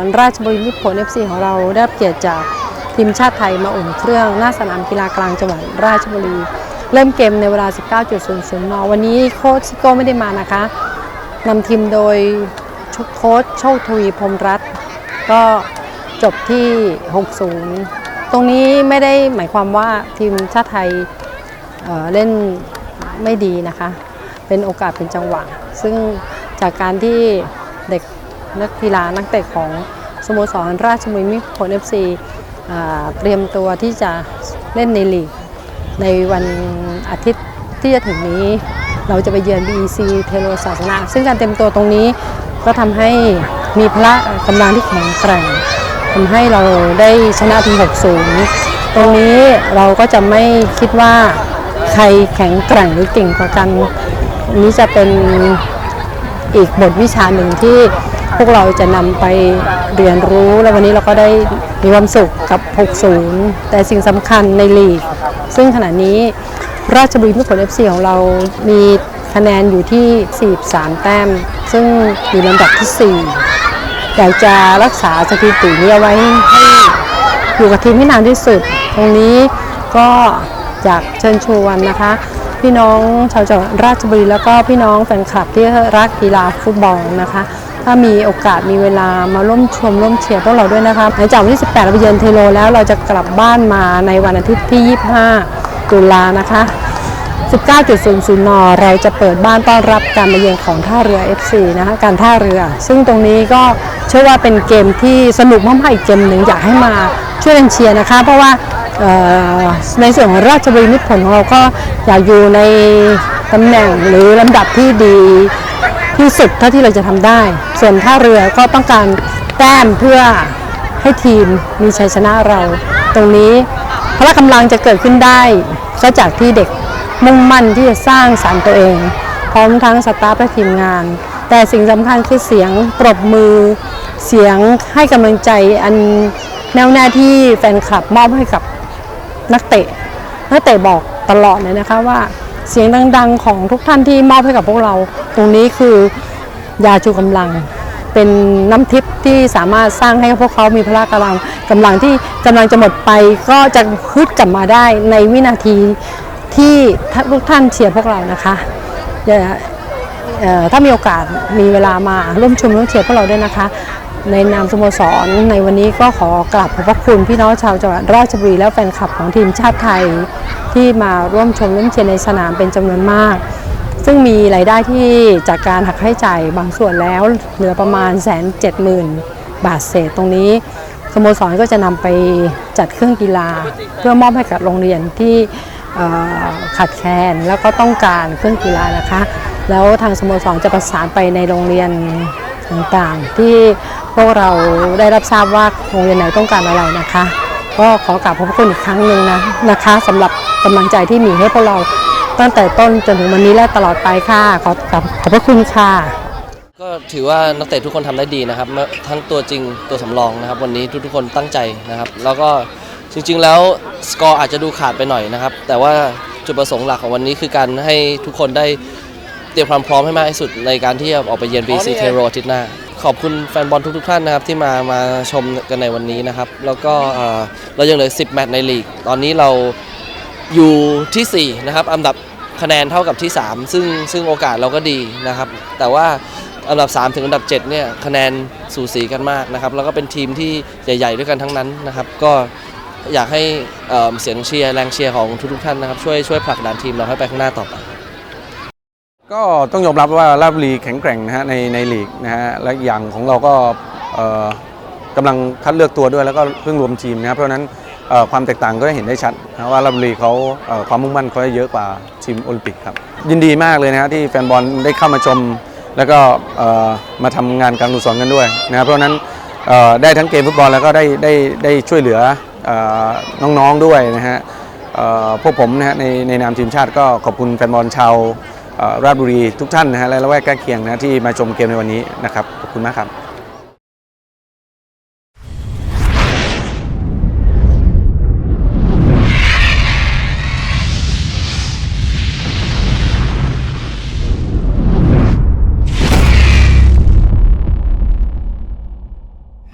รราชบุรีมิตรผล FC ของเราได้เกียรติจากทีมชาติไทยมาอุ่นเครื่องหน้าสนามกีฬากลางจังหวัดราชบุรี เริ่มเกมในเวลา 19.00นวันนี้โค้ชซิโก้ไม่ได้มานะคะนำทีมโดยโค้ชโชคทวีพรหมรัตน์ก็จบที่ 60 ตรงนี้ไม่ได้หมายความว่าทีมชาติไทยเเล่นไม่ดีนะคะ เป็นโอกาสเป็นจังหวะ ซึ่งจากการที่ นักกีฬานักเตะของสโมสรราชบุรีมิตรผล FC อ่าเตรียมตัวที่จะเล่นในลีก ในวันอาทิตย์ที่จะถึงนี้ เราจะไปเยือน BEC เทโลศาสนา ซึ่งการเตรียมตัวตรงนี้ก็ทำให้มีพละกำลังที่แข็งแกร่งทำให้เราได้ชนะถึง6-0 ตรงนี้เราก็จะไม่คิดว่าใครแข็งแกร่งหรือเก่งกว่ากันอันนี้จะเป็นอีกบทวิชาหนึ่งที่ พวกเราจะนำไปเรียนรู้แล้ววันนี้เราก็ได้มีความสุขกับ 60 แต่สิ่งสำคัญในลีก ซึ่งขณะนี้ราชบุรีมิตรผล FC ของเรามีคะแนนอยู่ที่ 43 แต้ม ซึ่งอยู่ลำดับที่ 4 อยากจะรักษาสถิตินี้เอาไว้ให้อยู่กับทีมให้นานที่สุด ตรงนี้ก็อยากเชิญชวนนะคะ พี่น้องชาวจังหวัดราชบุรีแล้วก็พี่น้องแฟนคลับที่รักกีฬาฟุตบอลนะคะ ถ้ามีโอกาสมีเวลามาร่วมชมร่วมเชียร์พวกเราด้วยนะคะหลังจากวันที่ 18 เราไปเยือนเทโลแล้วเราจะกลับบ้านมาในวันอาทิตย์ที่ 25 ตุลานะคะ 19.00 น เราจะเปิดบ้านต้อนรับการมาเยือนของท่าเรือ FC นะคะการท่าเรือ ซึ่งตรงนี้ก็เชื่อว่าเป็นเกมที่สนุกมากๆอีกเกมหนึ่งอยากให้มาช่วยกันเชียร์นะคะ เพราะว่าในส่วนของราชบุรีมิตรผลของเราก็อยากอยู่ในตำแหน่งหรือลำดับที่ดี ที่สุดเท่าที่เราจะทำได้ ส่วนท่าเรือก็ต้องการแต้มเพื่อให้ทีมมีชัยชนะเรา ตรงนี้พละกำลังจะเกิดขึ้นได้ก็จากที่เด็กมุ่งมั่นที่จะสร้างสรรค์ตัวเอง พร้อมทั้งสตาฟและทีมงาน แต่สิ่งสำคัญคือเสียงปรบมือ เสียงให้กำลังใจอันแน่วแน่ที่แฟนคลับมอบให้กับนักเตะ นักเตะบอกตลอดเลยนะคะว่า เสียงดัง ๆ ของทุกท่านที่มอบให้กับพวกเรา ตรงนี้คือยาชูกำลัง เป็นน้ำทิพย์ที่สามารถสร้างให้พวกเขามีพละกำลังกำลังที่กำลังจะหมดไปก็จะฮึดกลับมาได้ในวินาทีที่ทุกท่านเชียร์พวกเรานะคะเดี๋ยวถ้ามีโอกาสมีเวลามาร่วมชมร่วมเชียร์พวกเราด้วยนะคะ ในนามสโมสรในวันนี้ก็ขอกราบขอบพระคุณพี่น้องชาวจังหวัดราชบุรีและแฟนคลับของทีมชาติไทย ที่มาร่วมชมร่วมเชียร์ในสนามเป็นจำนวนมาก ซึ่งมีรายได้ที่จากการหักค่าใช้จ่ายบางส่วนแล้วเหลือประมาณแสนเจ็ดหมื่นบาทเศษตรงนี้สโมสรก็จะนำไปจัดเครื่องกีฬา เพื่อมอบให้กับโรงเรียนที่ขาดแคลนแล้วก็ต้องการเครื่องกีฬานะคะ แล้วทางสโมสรจะประสานไปในโรงเรียนต่างๆ ที่พวกเราได้รับทราบว่าโรงเรียนไหนต้องการอะไรนะคะ ก็ขอกราบขอบคุณอีกครั้งหนึ่งนะนะคะสำหรับ กำลังใจที่มีให้พวกเราตั้งแต่ต้นจนถึงวันนี้และตลอดไปค่ะ ขอขอบขอบพระคุณค่ะก็ถือว่านักเตะทุกคนทำได้ดีนะครับไม่ทั้งตัวจริงตัวสำรองนะครับ วันนี้ทุกๆคนตั้งใจนะครับ แล้วก็จริงๆแล้วสกอร์อาจจะดูขาดไปหน่อยนะครับ แต่ว่าจุดประสงค์หลักของวันนี้คือการให้ทุกคนได้เตรียมความพร้อมให้มากที่สุดในการที่จะออกไปเยือน BC t e r o อาทิตย์หน้า ขอบคุณแฟนบอลทุกๆท่านนะครับ ที่มามาชมกันในวันนี้นะครับ แล้วก็เอ่อเรายังเหลือ 10 แมตช์ในลีก ตอนนี้เรา อยู่ทีสี่ 4 นะครับอันดับคะแนนเท่ากับที่ 3 ซึ่งซึ่งโอกาสเราก็ดีนะครับ แต่ว่าอันดับ 3 ถึงอันดับ 7 เนี่ยคะแนนสูสีกันมากนะครับ แล้วก็เป็นทีมที่ใหญ่ๆด้วยกันทั้งนั้นนะครับ ก็อยากให้เเสียงเชียร์แรงเชียร์ของทุกๆท่านนะครับ ช่วยช่วยผลักดันทีมเราให้ไปข้างหน้าต่อไป ก็ต้องยอมรับว่าราบุรีแข็งแกร่งนะฮะในในลีกนะฮะและอย่างของเราก็กำลังคัดเลือกตัวด้วยแล้วก็เพิ่งรวมทีมนะครับเพราะนั้น ความแตกต่างก็เห็นได้ชัดว่าราชบุรีเขาความมุ่งมั่นเขาเยอะกว่าทีมโอลิมปิกครับ ยินดีมากเลยนะฮะที่แฟนบอลได้เข้ามาชม แล้วก็มาทำงานการกุศลกันด้วยนะครับเพราะนั้นได้ทั้งเกมฟุตบอลแล้วก็ได้ได้ได้ช่วยเหลือน้องๆด้วยนะฮะพวกผมนะฮะในในนามทีมชาติก็ขอบคุณแฟนบอลชาวราชบุรีทุกท่านนะฮะและละแวกใกล้เคียงนะที่มาชมเกมในวันนี้นะครับขอบคุณมากครับ